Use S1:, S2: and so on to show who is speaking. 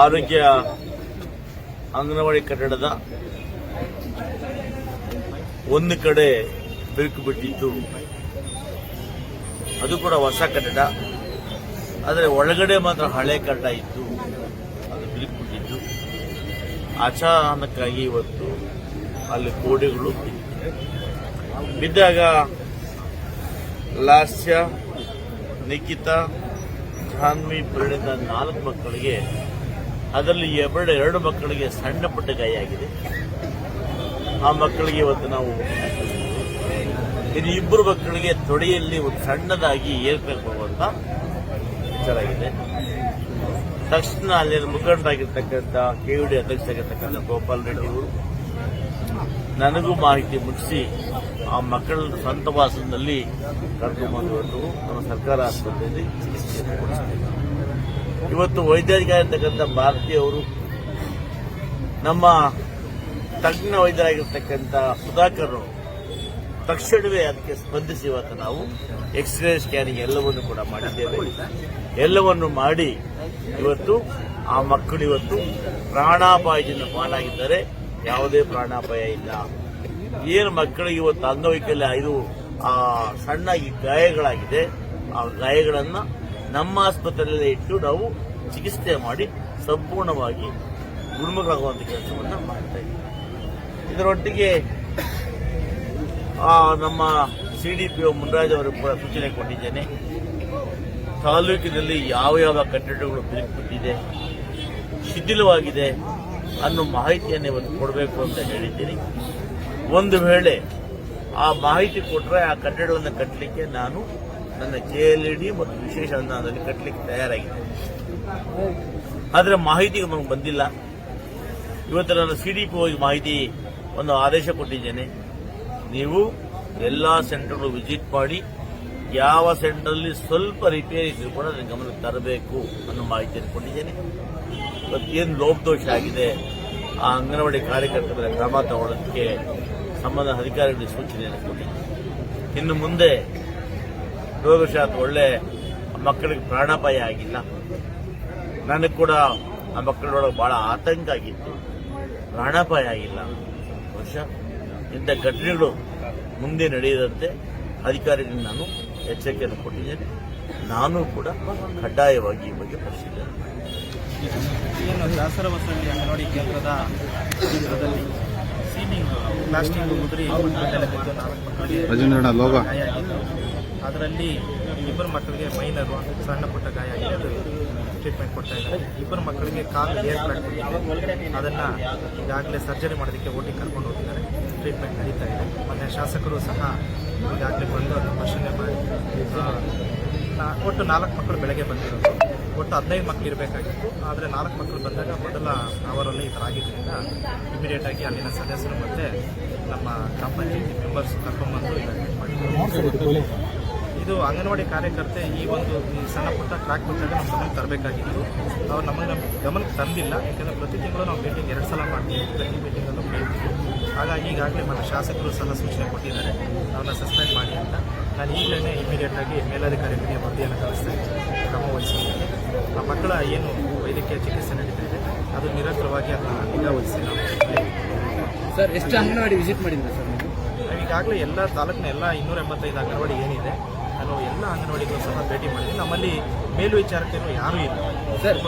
S1: ಆರೋಗ್ಯ ಅಂಗನವಾಡಿ ಕಟ್ಟಡದ ಒಂದು ಕಡೆ ಬಿರುಕು ಬಿಟ್ಟಿತ್ತು. ಅದು ಕೂಡ ಹೊಸ ಕಟ್ಟಡ. ಆದರೆ ಒಳಗಡೆ ಮಾತ್ರ ಹಳೆ ಕಟ್ಟಡ ಇತ್ತು. ಅದು ಬಿರುಕು ಬಿಟ್ಟಿತ್ತು. ಅಚಾನಕ್ಕಾಗಿ ಇವತ್ತು ಅಲ್ಲಿ ಬಿದ್ದಿವೆ. ಬಿದ್ದಾಗ ಲಾಸ್ಯ, ನಿಖಿತಾ, ಜಾನ್ವಿ ಪರಿಣಿತ ನಾಲ್ಕು ಮಕ್ಕಳಿಗೆ ಅದರಲ್ಲಿ ಎರಡು ಎರಡು ಮಕ್ಕಳಿಗೆ ಸಣ್ಣ ಪುಟ್ಟ ಗಾಯ ಆಗಿದೆ. ಆ ಮಕ್ಕಳಿಗೆ ಇವತ್ತು ನಾವು ಇನ್ನು ಇಬ್ಬರು ಮಕ್ಕಳಿಗೆ ತೊಡೆಯಲ್ಲಿ ಒಂದು ಸಣ್ಣದಾಗಿ ಏರ್ಬೇಕು ಬರುವಂತ ತಕ್ಷಣ ಅಲ್ಲಿ ತಕ್ಷಣ ಕೆ ಮುಖಂಡರಾಗಿರ್ತಕ್ಕಂಥ ಡಿ ಅಧ್ಯಕ್ಷರಾಗಿರ್ತಕ್ಕಂಥ ಗೋಪಾಲ್ ರೆಡ್ಡಿ ಅವರು ನನಗೂ ಮಾಹಿತಿ ಮುಗಿಸಿ ಆ ಮಕ್ಕಳ ಸ್ವಂತ ವಾಸದಲ್ಲಿ ಕರ್ಕೊಂಡ್ಬಂದು ನಮ್ಮ ಸರ್ಕಾರ ಆಸ್ಪತ್ರೆಯಲ್ಲಿ ಕೊಡಿಸ್ತೀವಿ ಇವತ್ತು ವೈದ್ಯಾಧಿಕಾರಿ ಇರ್ತಕ್ಕಂಥ ಭಾರತಿ ಅವರು ನಮ್ಮ ತಜ್ಞ ವೈದ್ಯರಾಗಿರ್ತಕ್ಕಂಥ ಸುಧಾಕರ್ ತಕ್ಷಣವೇ ಅದಕ್ಕೆ ಸ್ಪಂದಿಸಿ ಇವತ್ತು ನಾವು ಎಕ್ಸ್ರೇ ಸ್ಕ್ಯಾನಿಂಗ್ ಎಲ್ಲವನ್ನು ಕೂಡ ಮಾಡಿದ್ದೇವೆ. ಎಲ್ಲವನ್ನು ಮಾಡಿ ಇವತ್ತು ಆ ಮಕ್ಕಳು ಇವತ್ತು ಪ್ರಾಣಾಪಾಯದಿಂದ ಪಾಲಾಗಿದ್ದಾರೆ. ಯಾವುದೇ ಪ್ರಾಣಾಪಾಯ ಇಲ್ಲ. ಏನು ಮಕ್ಕಳಿಗೆ ಇವತ್ತು ಅಂಗವೈಕಲ್ಯ ಇದು ಆ ಸಣ್ಣಾಗಿ ಗಾಯಗಳಾಗಿದೆ, ಆ ಗಾಯಗಳನ್ನ ನಮ್ಮ ಆಸ್ಪತ್ರೆಯಲ್ಲೇ ಇಟ್ಟು ನಾವು ಚಿಕಿತ್ಸೆ ಮಾಡಿ ಸಂಪೂರ್ಣವಾಗಿ ಗುಣಮುಖರಾಗುವಂತ ಕೆಲಸವನ್ನು ಮಾಡ್ತಾ ಇದ್ದೀವಿ. ಇದರೊಟ್ಟಿಗೆ ನಮ್ಮ ಓ ಮುನ್ರಾಜ್ ಅವರು ಕೂಡ ಸೂಚನೆ ಕೊಟ್ಟಿದ್ದೇನೆ. ತಾಲೂಕಿನಲ್ಲಿ ಯಾವ ಯಾವ ಕಟ್ಟಡಗಳು ಬಿರುಕುಬಿಟ್ಟಿದೆ, ಶಿಥಿಲವಾಗಿದೆ ಅನ್ನೋ ಮಾಹಿತಿಯನ್ನು ಇವತ್ತು ಕೊಡಬೇಕು ಅಂತ ಹೇಳಿದ್ದೀನಿ. ಒಂದು ವೇಳೆ ಆ ಮಾಹಿತಿ ಕೊಟ್ಟರೆ ಆ ಕಟ್ಟಡಗಳನ್ನು ಕಟ್ಟಲಿಕ್ಕೆ ನಾನು ನನ್ನ ಡಿ ಮತ್ತು ವಿಶೇಷ ಅನುದಾನದಲ್ಲಿ ಕಟ್ಟಲಿಕ್ಕೆ ತಯಾರಾಗಿದೆ. ಆದರೆ ಮಾಹಿತಿ ನಮಗೆ ಬಂದಿಲ್ಲ. ಇವತ್ತು ನಾನು ಸಿ ಡಿ ಪಿ ಹೋಗಿ ಮಾಹಿತಿ ಒಂದು ಆದೇಶ ಕೊಟ್ಟಿದ್ದೇನೆ. ನೀವು ಎಲ್ಲ ಸೆಂಟರ್ಗಳು ವಿಸಿಟ್ ಮಾಡಿ, ಯಾವ ಸೆಂಟ್ರಲ್ಲಿ ಸ್ವಲ್ಪ ರಿಪೇರಿ ಕೂಡ ಅದನ್ನ ಗಮನಕ್ಕೆ ತರಬೇಕು ಅನ್ನೋ ಮಾಹಿತಿಯನ್ನು ಕೊಟ್ಟಿದ್ದೇನೆ. ಇವತ್ತು ಏನು ಲೋಪದೋಷ ಆಗಿದೆ, ಆ ಅಂಗನವಾಡಿ ಕಾರ್ಯಕರ್ತರ ಕ್ರಮ ತಗೊಳ್ಳೋದಕ್ಕೆ ಸಂಬಂಧ ಅಧಿಕಾರಿಗಳಿಗೆ ಸೂಚನೆಯನ್ನು ಕೊಟ್ಟಿದ್ದೇನೆ. ಇನ್ನು ಮುಂದೆ ರೋಗಶಾತ್ ಒಳ್ಳೆ ಮಕ್ಕಳಿಗೆ ಪ್ರಾಣಾಪಾಯ ಆಗಿಲ್ಲ. ನನಗೆ ಕೂಡ ಆ ಮಕ್ಕಳೊಳಗೆ ಬಹಳ ಆತಂಕ ಆಗಿತ್ತು. ಪ್ರಾಣಾಪಾಯ ಆಗಿಲ್ಲ. ಬಹುಶಃ ಇಂಥ ಘಟನೆಗಳು ಮುಂದೆ ನಡೆಯದಂತೆ ಅಧಿಕಾರಿಗಳಿಗೆ ನಾನು ಎಚ್ಚರಿಕೆಯನ್ನು ಕೊಟ್ಟಿದ್ದೇನೆ. ನಾನು ಕೂಡ ಕಡ್ಡಾಯವಾಗಿ ಈ ಬಗ್ಗೆ ಪರಿಶೀಲನೆ.
S2: ಏನು ದಾಸರ ಅಂಗನವಾಡಿ ಕೇಂದ್ರದ ಕೇಂದ್ರದಲ್ಲಿ ಸೀಮಿಂಗ್ ಪ್ಲಾಸ್ಟಿಕ್ ಮಕ್ಕಳಿಗೆ
S3: ರಾಜೇಂದ್ರಣ್ಣ ಲೋಗ
S2: ಗಾಯ ಆಗಿತ್ತು ಅದರಲ್ಲಿ ಇಬ್ಬರು ಮಕ್ಕಳಿಗೆ ಮೈನರು ಸಣ್ಣ ಪುಟ್ಟ ಗಾಯ ಆಗಿದೆ. ಅದು ಟ್ರೀಟ್ಮೆಂಟ್ ಕೊಡ್ತಾ ಇದ್ದಾರೆ. ಇಬ್ಬರು ಮಕ್ಕಳಿಗೆ ಕಾಲು ಏರ್ ಕ್ರಾಕ್ ಬಿಟ್ಟಿದೆ ಅದನ್ನು ಈಗಾಗಲೇ ಸರ್ಜರಿ ಮಾಡೋದಕ್ಕೆ ಓಟಿ ಕರ್ಕೊಂಡು ಹೋಗಿದ್ದಾರೆ. ಟ್ರೀಟ್ಮೆಂಟ್ ನಡೀತಾ ಇದೆ. ಮತ್ತು ಶಾಸಕರು ಸಹ ಈಗಾಗಲೇ ಬಂದು ಅದನ್ನು ಪರಿಶೀಲನೆ ಮಾಡಿ ಒಟ್ಟು ನಾಲ್ಕು ಮಕ್ಕಳು ಬೆಳಗ್ಗೆ ಬಂದಿರೋದು. ಒಟ್ಟು ಹದಿನೈದು ಮಕ್ಕಳು ಇರಬೇಕಾಗಿತ್ತು. ಆದರೆ ನಾಲ್ಕು ಮಕ್ಕಳು ಬಂದಾಗ ಮೊದಲ ಅವರಲ್ಲಿ ಈ ಥರ ಆಗಿದ್ದರಿಂದ ಇಮಿಡಿಯೇಟ್ ಆಗಿ ಅಲ್ಲಿನ ಸದಸ್ಯರು ಮತ್ತೆ ನಮ್ಮ ಕಂಪನಿ ಮೆಂಬರ್ಸ್ ಕರ್ಕೊಂಡ್ಬಂದು ಇವ್ಯಾಕ್ಯುಯೇಟ್ ಮಾಡಿದ್ರು. ಇದು ಅಂಗನವಾಡಿ ಕಾರ್ಯಕರ್ತೆ ಈ ಒಂದು ಈ ಸಣ್ಣ ಪುಟ್ಟ ಟ್ರ್ಯಾಕ್ ಬಂದಾಗ ನಮ್ಮ ಗಮನಕ್ಕೆ ತರಬೇಕಾಗಿತ್ತು. ಅವ್ರು ನಮ್ಮ ಗಮನಕ್ಕೆ ತಂದಿಲ್ಲ. ಯಾಕಂದರೆ ಪ್ರತಿ ತಿಂಗಳು ನಾವು ಮೀಟಿಂಗ್ ಎರಡು ಸಲ ಮಾಡ್ತೀವಿ. ಪ್ರತಿ ಮೀಟಿಂಗಲ್ಲೂ ಕೇಳ್ತೀವಿ ಹಾಗಾಗಿ ಈಗಾಗಲೇ ಮತ್ತು ಶಾಸಕರು ಸಹ ಸೂಚನೆ ಕೊಟ್ಟಿದ್ದಾರೆ. ಅವ್ರನ್ನ ಸಸ್ಪೆಂಡ್ ಮಾಡಿ ಅಂತ. ನಾನು ಈಗಲೇ ಇಮಿಡಿಯೇಟಾಗಿ ಮೇಲಾಧಿಕಾರಿಗಳಿಗೆ ವರದಿಯನ್ನು ಕಳಿಸ್ತಾ ಇದ್ದೀನಿ ಕ್ರಮ ವಹಿಸಿದ್ದೇನೆ ಆ ಮಕ್ಕಳ ಏನು ವೈದ್ಯಕೀಯ ಚಿಕಿತ್ಸೆ ನಡೀತಾ ಇದೆ ಅದು ನಿರಂತರವಾಗಿ ಅದನ್ನ ನಿಗಾ ವಹಿಸಿ ನಾವು
S4: ಸರ್ ಎಷ್ಟು ಅಂಗನವಾಡಿ ವಿಸಿಟ್ ಮಾಡಿದ್ದೀರಾ ಸರ್
S2: ಈಗಾಗಲೇ ಎಲ್ಲ ತಾಲೂಕಿನ ಎಲ್ಲ ಇನ್ನೂರ ಎಂಬತ್ತೈದು ಅಂಗನವಾಡಿ ಏನಿದೆ ನಾನು ಎಲ್ಲ ಅಂಗನವಾಡಿಗಳು ಸಹ ಭೇಟಿ ಮಾಡಿದ್ವಿ ನಮ್ಮಲ್ಲಿ ಮೇಲ್ವಿಚಾರಕರು ಯಾರೂ ಇಲ್ಲ.
S4: ಸರ್